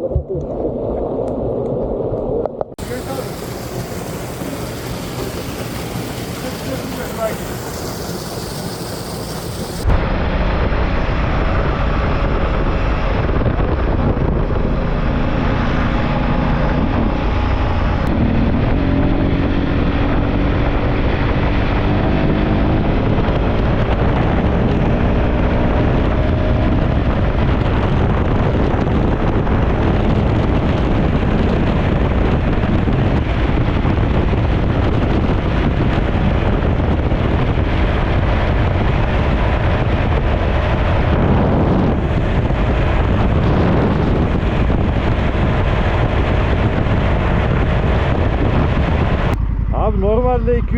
Gracias.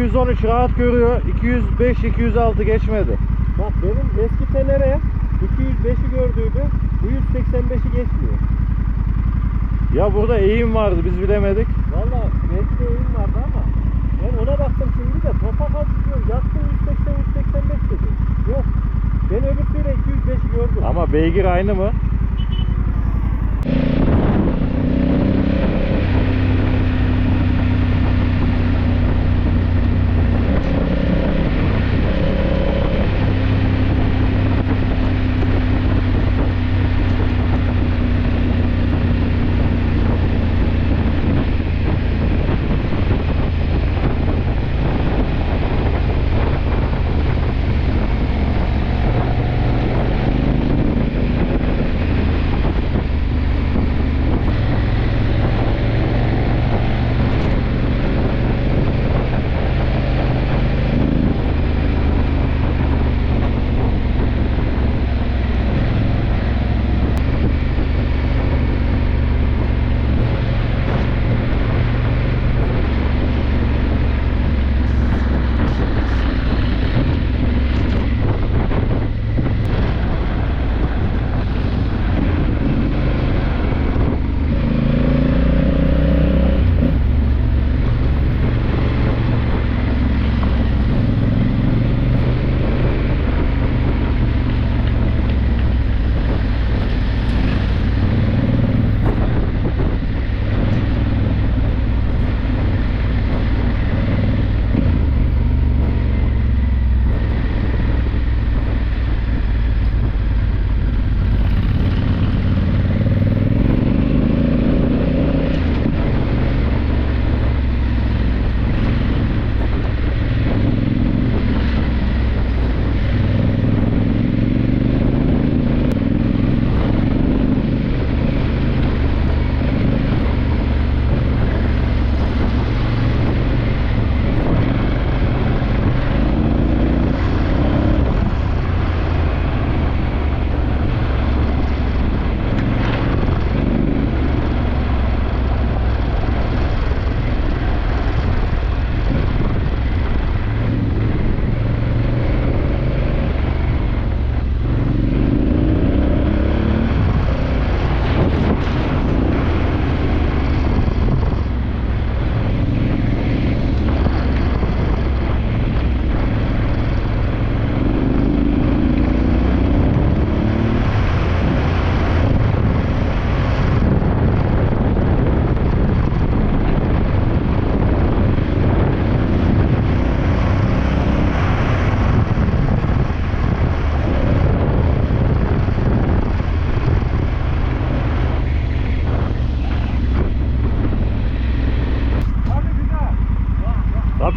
213 rahat görüyor. 205 206 geçmedi. Bak benim eski tenere 205'i gördüydü. Bu 185'i geçmiyor. Ya burada eğim vardı biz bilemedik. Valla belki de eğim vardı ama ben ona baktım şimdi de topak az gidiyor. Yaktım 180 185 dedi. Yok. Ben öbürsüyle 205'i gördüm. Ama beygir aynı mı?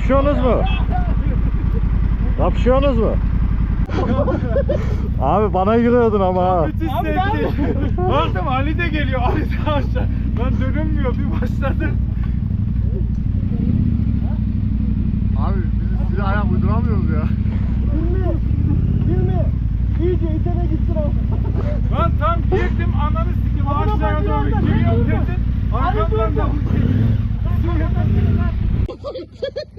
Kapışıyorsunuz mu? Kapışıyorsunuz mu? Abi bana giriyordun ama ha. Müthiş zevkli. Baktım Ali de geliyor. Ali de aşağı. Lan dönülmüyor. Bir başladı. Abi biz size ayak uyduramıyoruz ya. Hilmi! Hilmi! İyice itene gitsin o. Lan tam girdim ananı sikim aşağıya doğru giriyorum dedin. Arkamdan da bu şey.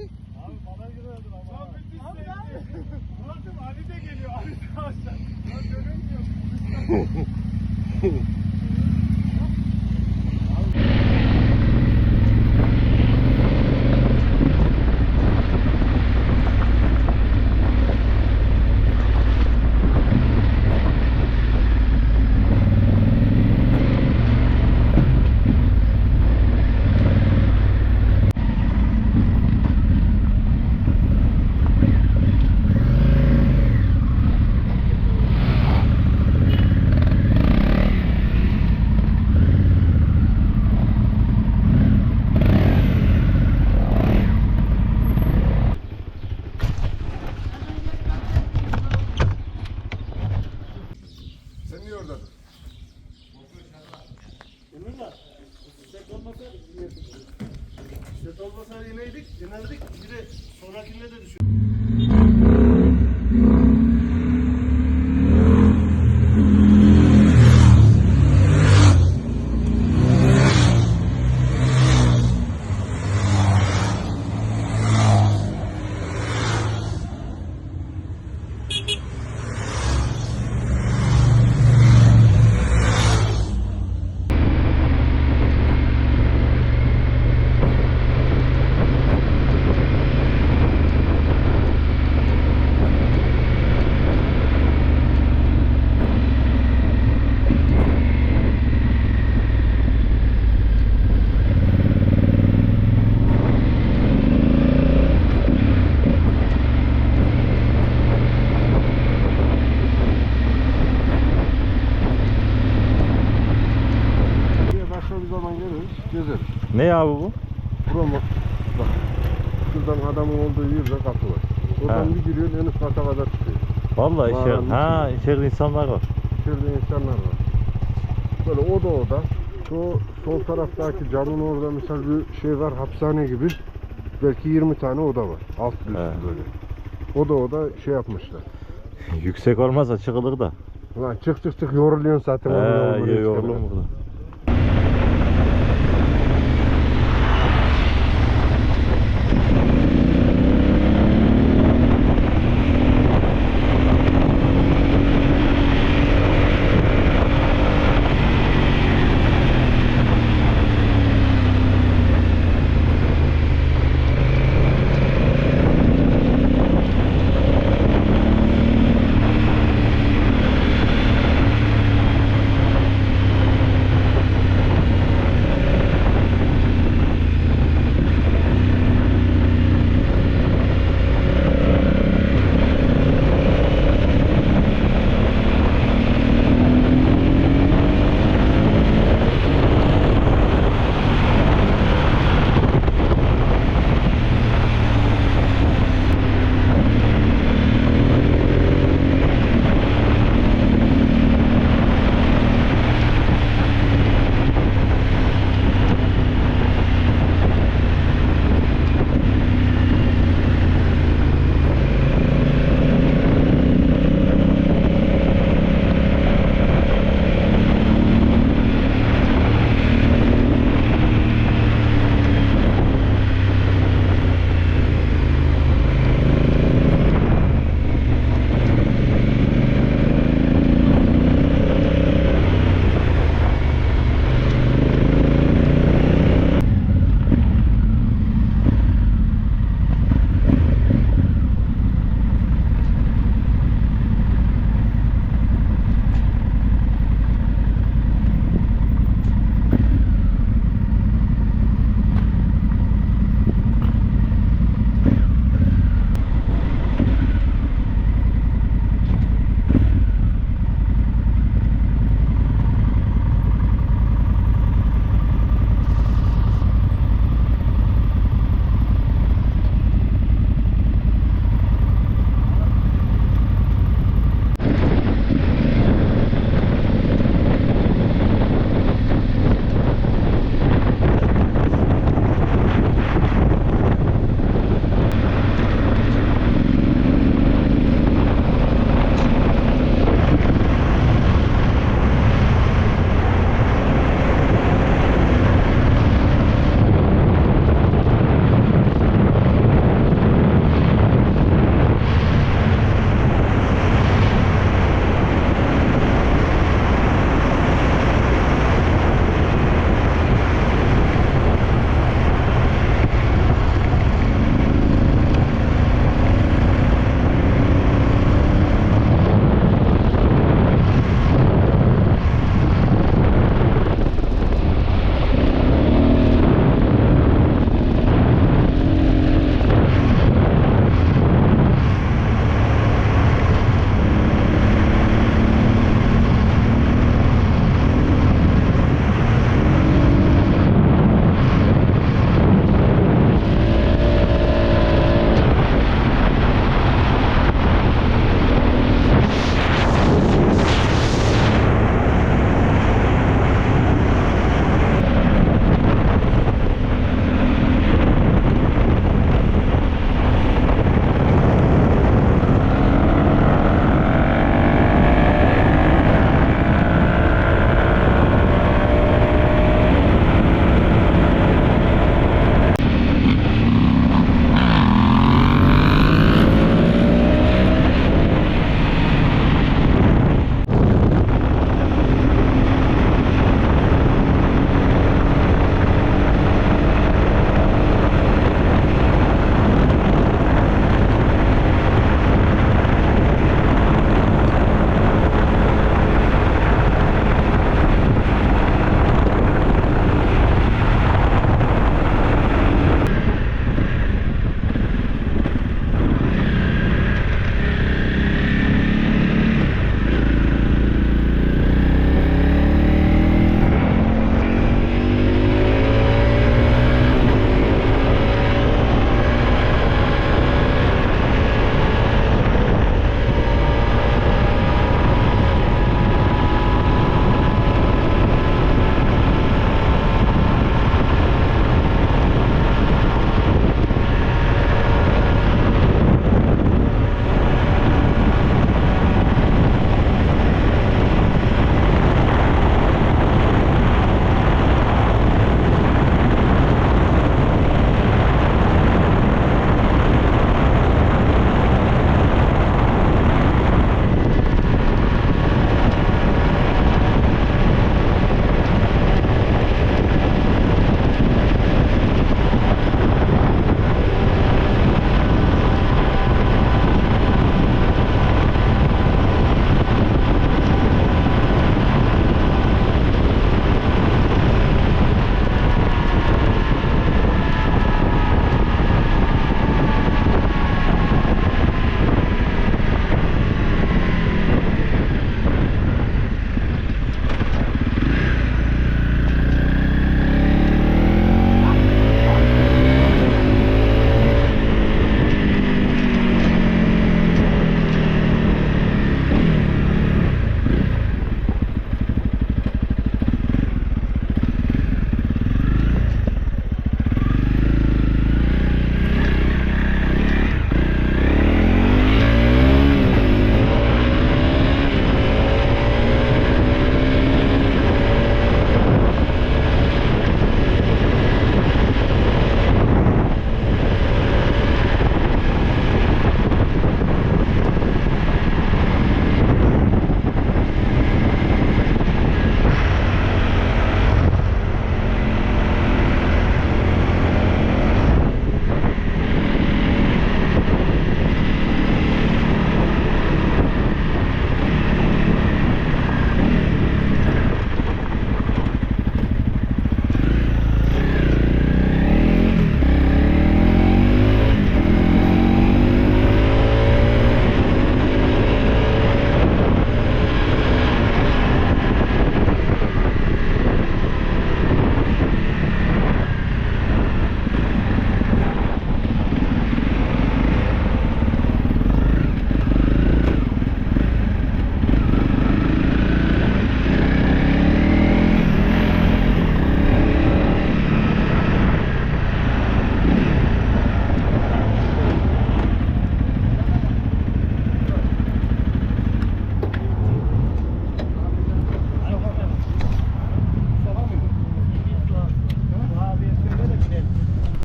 Sonrakinde de düşüyor. Abi bu? Bura mı? Bak. Şuradan adamın olduğu yerde kapı var. Oradan Ha. bir giriyorsun en üst kata kadar çıkıyor. Vallahi. Mağaranın Ha içeride insanlar var. İçeride insanlar var. Böyle oda oda. Şu sol taraftaki camın orada mesela bir şey var hapishane gibi. Belki 20 tane oda var. Alt üst He. böyle. Oda oda şey yapmışlar. Yüksek olmazsa çıkılır da. Lan çık çık çık yoruluyorsun zaten. He, yorulur çıkamıyorsun. burada.